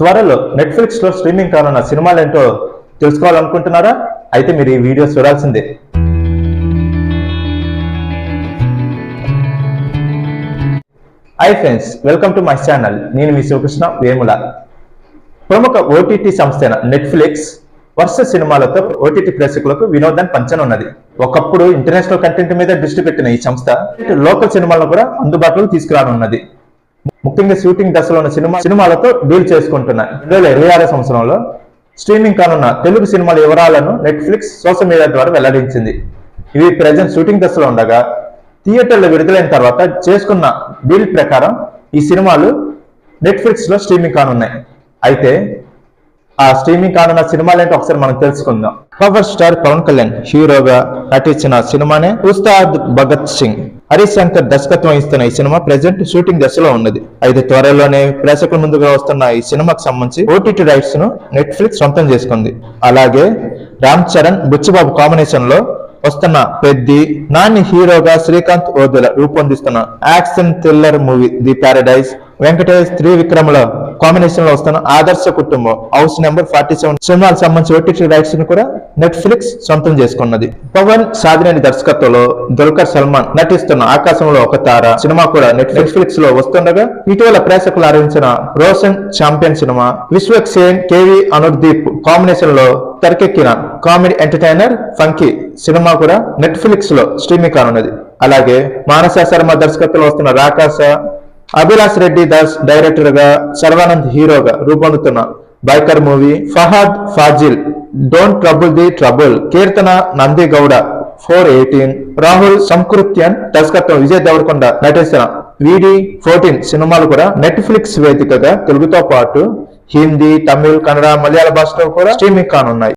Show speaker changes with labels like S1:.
S1: త్వరలో నెట్ఫ్లిక్స్లో స్ట్రీమింగ్ కానున్న సినిమాలేంటో తెలుసుకోవాలనుకుంటున్నారా? అయితే మీరు ఈ వీడియో చూడాల్సిందే. Hi friends welcome to my channel నేను మీ శివకృష్ణ వేముల. ప్రముఖ ఓటీటీ సంస్థ నెట్ఫ్లిక్స్ వరుస సినిమాలతో ఓటీటీ ప్రేక్షకులకు వినోదాన్ని పంచనున్నది. ఒకప్పుడు ఇంటర్నేషనల్ కంటెంట్ మీద దృష్టి పెట్టిన ఈ సంస్థ లోకల్ సినిమాలను కూడా అందుబాటులోకి తీసుకురానున్నది. ముఖ్యంగా షూటింగ్ దశలో ఉన్న సినిమా సినిమాలతో డీల్ చేసుకుంటున్నాయి రెండు వేల ఇరవై ఆరో సంవత్సరంలో స్ట్రీమింగ్ కానున్న తెలుగు సినిమాల వివరాలను నెట్ఫ్లిక్స్ సోషల్ మీడియా ద్వారా వెల్లడించింది. ఇవి ప్రజెంట్ షూటింగ్ దశలో ఉండగా థియేటర్లో విడుదలైన తర్వాత చేసుకున్న డీల్ ప్రకారం ఈ సినిమాలు నెట్ఫ్లిక్స్లో స్ట్రీమింగ్ కానున్నాయి. అయితే ఆ స్ట్రీమింగ్ కానున్న సినిమాలు ఏంటో ఒకసారి మనం తెలుసుకుందాం. పవర్ స్టార్ పవన్ కళ్యాణ్ హీరోగా నటించిన సినిమానే ఉస్తాద్ భగత్ సింగ్. హరీష్ శంకర్ దర్శకత్వం ఇస్తున్న ఈ సినిమా ప్రెజెంట్ షూటింగ్ దశలో ఉన్నది. అయితే త్వరలోనే ప్రేక్షకుల ముందుగా వస్తున్న ఈ సినిమాకు సంబంధించి ఓటీటీ రైట్స్ను నెట్ఫ్లిక్స్ సొంతం చేసుకుంది. అలాగే రామ్ చరణ్ బుచ్చిబాబు కాంబినేషన్లో వస్తున్న పెద్ది నాని హీరోగా Srikanth Odela రూపొందిస్తున్న action thriller movie The Paradise Venkatesh త్రివిక్రమల కాంబినేషన్లో వస్తున్న Adarsha Kutumbam. House number forty seven. సినిమాలకు సంబంధించి ఓటీటీ రైట్స్ను కూడా నెట్ఫ్లిక్స్ సొంతం చేసుకున్నది. పవన్ సాధినేని దర్శకత్వంలో దుల్కర్ సల్మాన్ నటిస్తున్న ఆకాశంలో ఒక తార సినిమా కూడా నెట్ఫ్లిక్స్లో వస్తుండగా ఇటీవల ప్రేక్షకులు ఆరంభించిన రోషన్ ఛాంపియన్ సినిమా విశ్వక్ సేన్ కేవి అనుర్దీప్ కాంబినేషన్లో తెరకెక్కిన కామెడీ ఎంటర్టైనర్ ఫంకీ సినిమా కూడా నెట్ఫ్లిక్స్లో స్ట్రీమింగ్ కానున్నది. అలాగే మానస శర్మ దర్శకత్వంలో వస్తున్న రాకాశ అభిలాష్ రెడ్డి దాస్ డైరెక్టర్గా సర్వానంద్ హీరోగా రూపొందుతున్న biker movie Fahadh Faasil Don't Trouble the Trouble Keerthana Nandi Gowda four eighteen Rahul Sankrityan దర్శకత్వం విజయ్ దేవరకొండ నటించిన విడి ఫోర్టీన్ సినిమాలు కూడా నెట్ఫ్లిక్స్ వేదికగా తెలుగుతో పాటు హిందీ తమిళ్ కన్నడ మలయాళ భాషలో కూడా స్ట్రీమింగ్ కానున్నాయి.